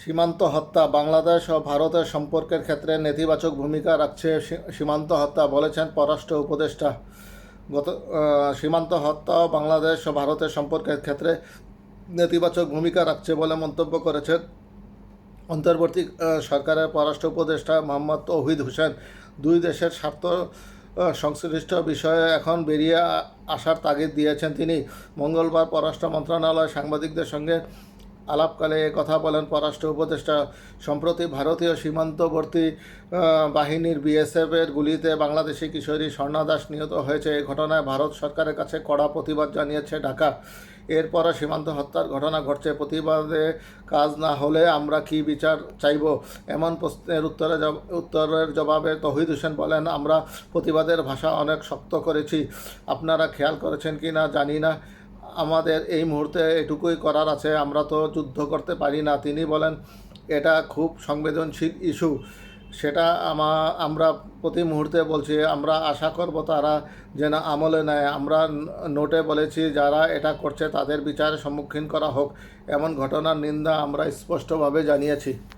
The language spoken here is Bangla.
সীমান্ত হত্যা, বাংলাদেশ ও ভারতের সম্পর্কের ক্ষেত্রে নেতিবাচক ভূমিকা রাখছে সীমান্ত হত্যা বলেছেন পররাষ্ট্র উপদেষ্টা। গত সীমান্ত হত্যা বাংলাদেশ ও ভারতের সম্পর্কের ক্ষেত্রে নেতিবাচক ভূমিকা রাখছে বলে মন্তব্য করেছেন অন্তর্বর্তী সরকারের পররাষ্ট্র উপদেষ্টা মোহাম্মদ তৌহিদ হোসেন। দুই দেশের স্বার্থ সংশ্লিষ্ট বিষয়ে এখন বেরিয়ে আসার তাগিদ দিয়েছেন তিনি। মঙ্গলবার পররাষ্ট্র মন্ত্রণালয় সাংবাদিকদের সঙ্গে আলাপকালে কথা বলেন পররাষ্ট্র উপদেষ্টা। সম্প্রতি ভারতীয় সীমান্তবর্তী বাহিনীর বিএসএফের গুলিতে বাংলাদেশি কিশোরী স্বর্ণা দাস নিহত হয়েছে। এই ঘটনায় ভারত সরকারের কাছে কড়া প্রতিবাদ জানিয়েছে ঢাকা। এরপরও সীমান্ত হত্যার ঘটনা ঘটছে। প্রতিবাদে কাজ না হলে আমরা কি বিচার চাইব? এমন প্রশ্নের উত্তরে উত্তরের জবাবে তহিদ হোসেন বলেন, আমরা প্রতিবাদের ভাষা অনেক শক্ত করেছি। আপনারা খেয়াল করেছেন কি না জানি না। আমাদের এই মুহূর্তে এটুকুই করার আছে। আমরা তো যুদ্ধ করতে পারি না। তিনি বলেন, এটা খুব সংবেদনশীল ইস্যু। সেটা আমা, আমরা প্রতি মুহূর্তে বলছি, আমরা আশা করব তারা যেন আমলে নেয়। আমরা নোটে বলেছি, যারা এটা করছে তাদের বিচারের সম্মুখীন করা হোক। এমন ঘটনার নিন্দা আমরা স্পষ্টভাবে জানিয়েছি।